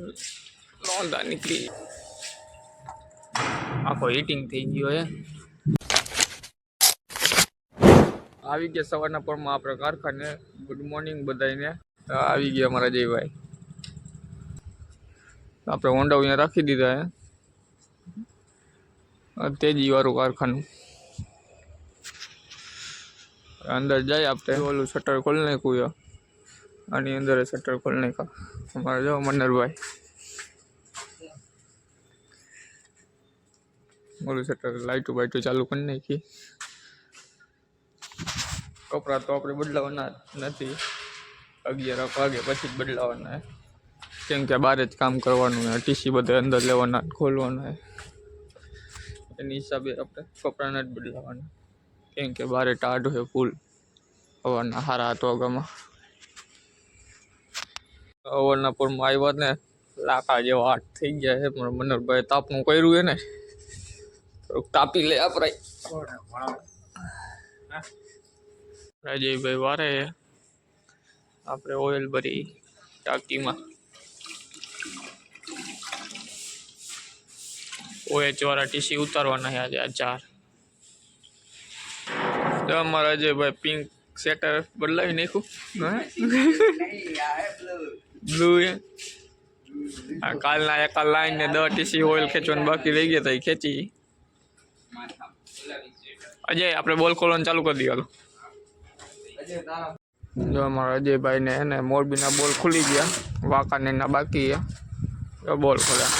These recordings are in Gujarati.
લોંદા નીકળી આખો હીટિંગ થઈ ગયો હે આવી ગયા સવારના પરમાં આપણે કારખાને ગુડ મોર્નિંગ બધાને તો આવી ગયા મારા જયભાઈ આપણે હોન્ડા અહીંયા રાખી દીધા હે આ તેજી વાળું કારખાનું અંદર જાય આપણે ઓલું શટર ખોલી નાખ્યું છે આની અંદર શટર ખોલી નાખ્યા અમારે જો મન્નરભાઈ ઓલું શટર લાઇટું બાઇટું ચાલુ કરી નાખી કપડાં તો આપણે બદલાવાના નથી અગિયાર વાગે પછી જ બદલાવાના હે. કેમ કે બહાર જ કામ કરવાનું હે ટીસી બધે અંદર લેવાના ખોલવાના હે એની હિસાબે આપણે કપડાના જ બદલાવાના કેમ કે બારે ટાઢ હોય ફૂલ હવાના હારા હાથ વાગામાં પરમાં આવ્યા ને, લાખા જેવા હાથ થઈ ગયા છે. પણ મનોહરભાઈ તાપનું કર્યું એને. તાપી લે આપણે. રાજયભાઈ વારે આપણે ઓઇલ ભરી ટાંકીમાં. ઓએચ વાળા ટીસી ઉતારવાના છે આજે આ ચાર. તો અમારા જે ભાઈ પિંક સેટર બદલાવી નાખ્યું. બ્લુ એ કાલના એકા લાઈન ને દસ ટીસી ઓઇલ ખેંચવાનું બાકી રહી ગયા તા એ ખેંચી. અજય, આપણે બોલ ખોલવાનું ચાલુ કરી દઈએ જો અમારા અજયભાઈ ને એને મોરબીના બોલ ખુલી ગયા. વાંકાને ના બાકી બોલ ખોલ્યા.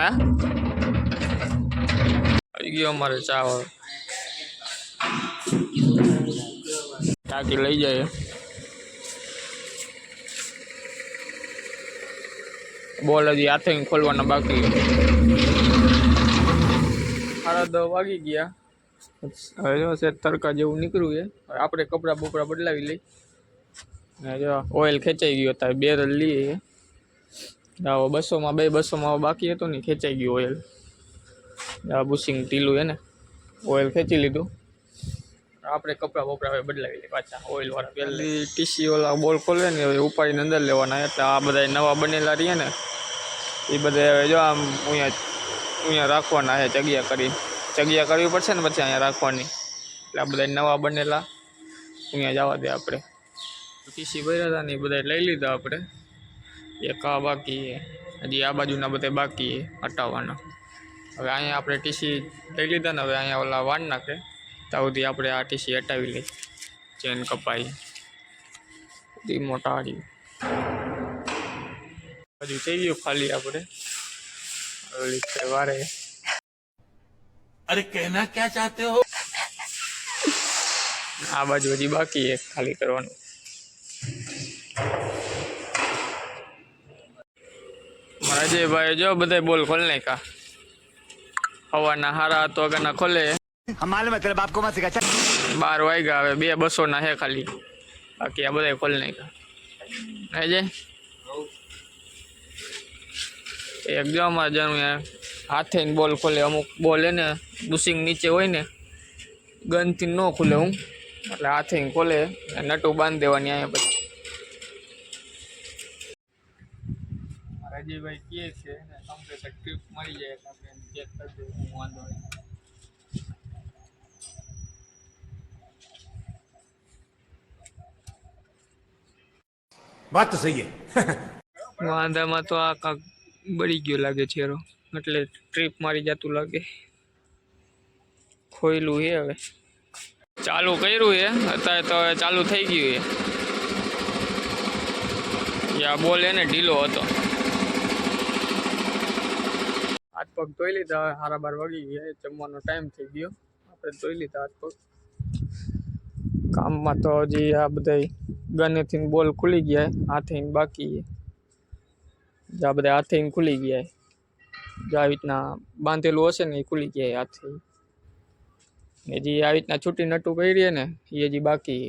હે? આવી ગયો અમારે ચા વાળો લઈ જાય. બોલ હજી હાથે ખોલવાના બાકી. સાડા દસ વાગી ગયા. હવે છે તડકા જેવું નીકળ્યું છે. આપણે કપડાં બપડા બદલાવી લઈ. જો ઓઇલ ખેંચાઈ ગયો, તારે બેરલ લઈએ આવો બસોમાં બે બસોમાં બાકી હતું ને ખેંચાઈ ગયું ઓઇલ આ બુશિંગ ટીલું એને ઓઇલ ખેંચી લીધું. આપણે કપડાં બપડા હવે બદલાવી લઈએ પાછા ઓઇલવાળા પહેલી ટીસી ઓલા બોલ ખોલે ને હવે ઉપાડીને અંદર લેવાના એટલે આ બધા નવા બનેલા રહીએ ને એ બધા હવે જો આમ અહીંયા અહીંયા રાખવાના છે જગ્યા કરી. જગ્યા કરવી પડશે ને પછી અહીંયા રાખવાની. એટલે આ બધા નવા બનેલા અહીંયા જવા દે આપણે. ટીસી ભર્યા હતા ને એ બધા લઈ લીધા આપણે. એક આ બાકી છે હજી આ બાજુના બધા બાકી છે હટાવવાના હવે અહીંયા આપણે ટીસી લઈ લીધા ને હવે અહીંયા ઓલા વાન નાખે ત્યાં સુધી આપણે આ ટીસી હટાવી લઈએ ચેન કપાઈ બધી મોટા હારી હજુ થઈ ગયું ખાલી આપણે વારે અરે કહેના ક્યાં ચાહતે હો આ બાજુ હજી બાકી એક ખાલી કરવાનું अजय भाई जो बदे बोल खोलने का हवा ना हरा तो अगर ना खोले हमारे मतलब बाप को मत सिखा बार वाईगा वे भी बसो ना है खाली बाकी अब बदे खोलने का अजय एकदम जन हाथ ही बॉल खोले अमुक बॉल है बुसिंग नीचे हो गन थी खुले हूँ एट हाथ ही खोले नटू बाँध देवा पे અજયભાઈ કહે છે કમ્પ્રેસર ટ્રીપ મળી જાય એટલે આપણે ચેક કરી હું વાંધો નહીં. વાત તો સહી વાંધામાં તો આ કાંક બળી ગયો લાગે ચહેરો એટલે ટ્રીપ મારી જતું લાગે. ખોયલું છે હવે. ચાલુ કર્યું છે અત્યારે તો હવે ચાલુ થઈ ગયું છે આ બોલે ને ઢીલો હતો. હાથ પગ ધોઈ લીધા હવે હારા બાર વાગી ગયા જમવાનો ટાઈમ થઈ ગયો. આપણે ધોઈ લીધા હાથ પગ કામમાં તો હજી આ બધા ગનેથી બોલ ખુલી ગયા હાથે બાકી. આ બધા હાથે ખુલી ગયા. જે આવી રીતના બાંધેલું હશે ને એ ખુલી ગયા હાથે. ને જે આવી રીતના છૂટી નટું કરીએ ને, એ હજી બાકી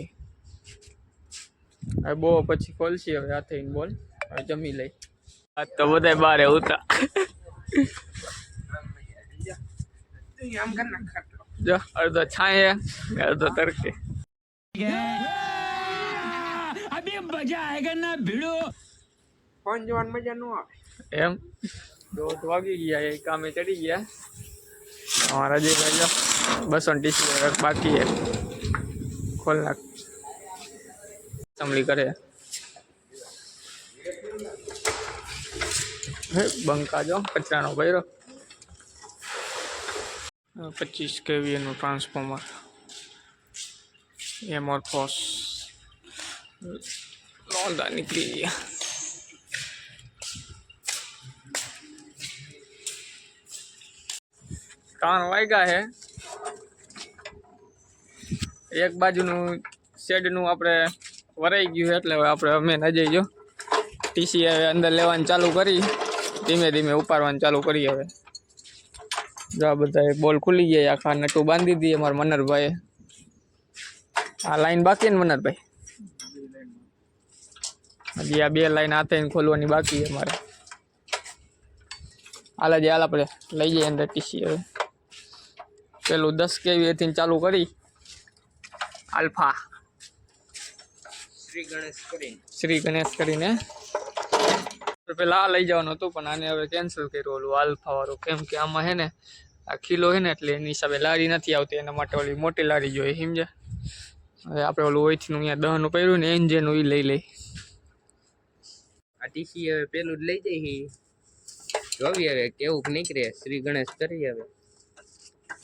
હવે બહુ પછી ખોલશી હવે હાથે બોલ, હવે જમી લઈ. આ તો બધા બારે ઉતા. જો, અડધો છાંયે ને અડધો તરકે ફોન જોવાની મજા ન આવે એમ? દોઢ વાગી ગયા એ કામે ચડી ગયા. અમારા જે ભાઈ બસો ટીસી બાકી છે. ખોલ નાખ કરે. હે, બંકા જો કચરાનો ભર્યો. પચીસ કેવી એનું ટ્રાન્સફોર્મર. એમોરફોસ. નોંધા નીકળી ગયા. ત્રણ વાગ્યા છે એક બાજુનું શેડનું આપણે વરાઈ ગયું એટલે હવે આપણે અમે ન જઈજો ટીસી હવે અંદર લેવાનું ચાલુ કરી. ધીમે ધીમે ઉપાડવાનું ચાલુ કરી હવે. જો આ બધા બોલ ખુલી ગયા આખા નટું બાંધી દઈએ મારા મનરભાઈએ. આ લાઈન બાકી ને મનરભાઈ? હજી આ બે લાઈન હાથે ખોલવાની બાકી છે મારે હાલ જે હાલ આપણે લઈ જઈએ અંદર ટીસી હવે. પેલું દસ કેવી એથી ચાલુ કરી. આલ્ફા. શ્રી ગણેશ કરીને. શ્રી ગણેશ કરીને. પેલા આ લઈ જવાનું હતું પણ આને હવે કેન્સલ કર્યું. ઓલું આલ્ફા વાળું. કેમ કે આમાં હે ને આ કિલો હે ને એટલે એની હિસાબે લારી નથી આવતી. એના માટે ઓલી મોટી લારી જોઈએ સમજે હવે આપણે ઓલું ઓઈથનું અહીંયા દહનું પહેર્યું ને એન્જિનનું એ લઈ લઈ આ ટીસી હવે પેલું જ લઈ જઈ જોવી હવે કેવું નીકળે? શ્રી ગણેશ કરી હવે.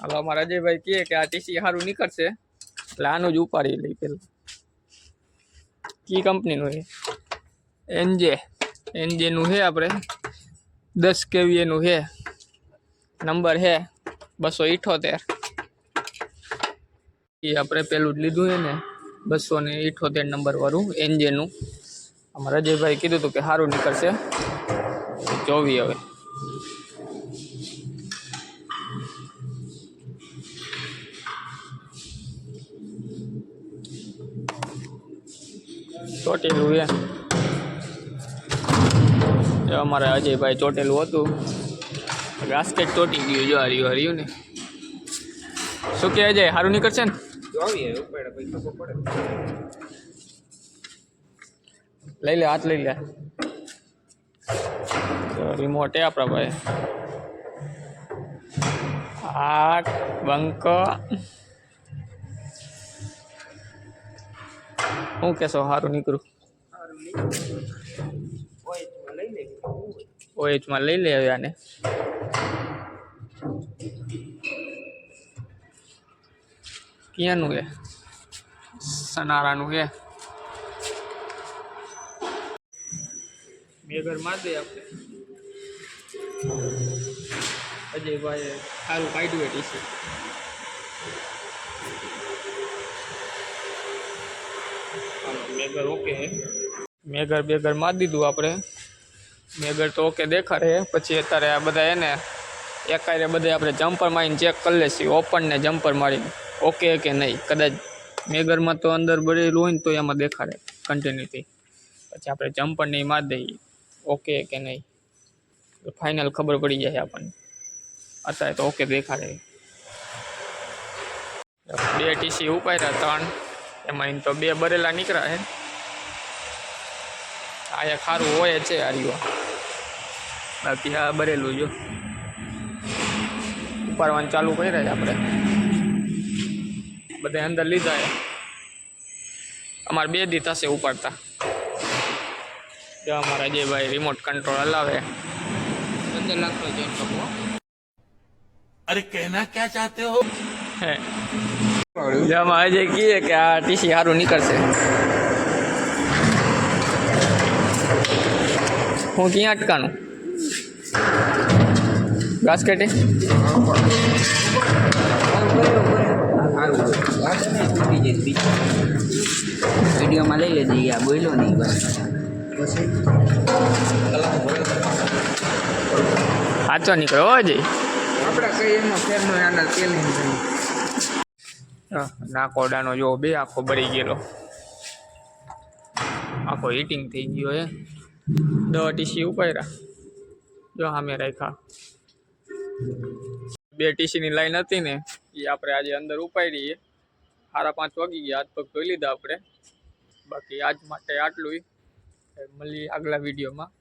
હવે અમારા અજયભાઈ કહે કે આ ટીસી સારું નીકળશે એટલે આનું જ ઉપાડી લઈ પેલું. કી કંપનીનું એ? એનજે. એનજેનું છે આપણે, દસ કેવીએનું છે. નંબર છે બસો ઇઠોતેર. એ આપણે પેલું જ લીધું છે ને બસો ને ઇઠોતેર નંબર વાળું એનજેનું અમારા અજયભાઈ કીધું હતું કે સારું નીકળશે. જોવી હવે. ચોટેલું છે. એ અમારે અજયભાઈ ચોટેલું હતું. ગાસ્કેટ ચોટી ગયું જો હર્યું હર્યું ને. શું કે અજય સારું નીકળશે ને? લઈ લે હાથ લઈ લે. રિમોટ એ આપણા ભાઈ હાથ બંક. શું કેશો સારું નીકળું. ઓએચમાં લઈ લે હવે આને. ક્યાંનું છે? સનારાનું છે. બે ઘર માર દે આપણે. અજયભાઈ સારું કાઢ્યું એ ટીસી મેઘર ઓકે મેઘર બેઘર મારી દીધું આપણે. મેઘર તો ઓકે દેખાડે. પછી અત્યારે આ બધા એને એકારે બધા આપણે જમ્પર મારીને ચેક કરી લેશું ઓપન ને જમ્પર મારીને. ઓકે કે નહીં? કદાચ મેગરમાં તો અંદર ભરેલું હોય ને તો એમાં દેખાડે કન્ટિન્યુથી પછી આપણે જમ્પર નહીં મારી દઈએ. ઓકે કે નહીં? ફાઇનલ ખબર પડી જાય આપણને. અત્યારે તો ઓકે દેખાડે. બે ટીસી ઉપાડ્યા ત્રણ. એમાં તો બે બરેલા નીકળ્યા છે અહીંયા ખારું હોય છે હાર્યું. બાકી આ બરેલું જો. ઉપાડવાનું ચાલુ કરી રહ્યા આપણે. બધા અંદર લીધા અમારે બે દી થશે ઉપાડતા. જો અમારા જે ભાઈ રિમોટ કંટ્રોલ હલાવે. અંદર લાગતો જોઈ શકો અરે કહેના ક્યાં ચાહતે હો? હે. જમા અજય કીએ કે આ ટીસી સારું નીકળશે. હું ક્યાં અટકાનું? ઘાસ કાઢે. વિડીયોમાં લઈ લેજે યા બોલ્યો નહીં સાચો નીકળ્યો હો જઈ હા, નાકોડાનો જો બે આખો બળી ગયેલો. આખો હીટિંગ થઈ ગયો હે. દવા ટીસી ઉપાડ્યા. જો સામે રાખ્યા. બે ટીસીની લાઈન હતી ને એ આપણે આજે અંદર ઉપાડી સાડા પાંચ વાગી ગયા, હાથ પગ ધોઈ લીધા આપણે. બાકી આજ માટે આટલું મળીએ આગલા વિડીયોમાં.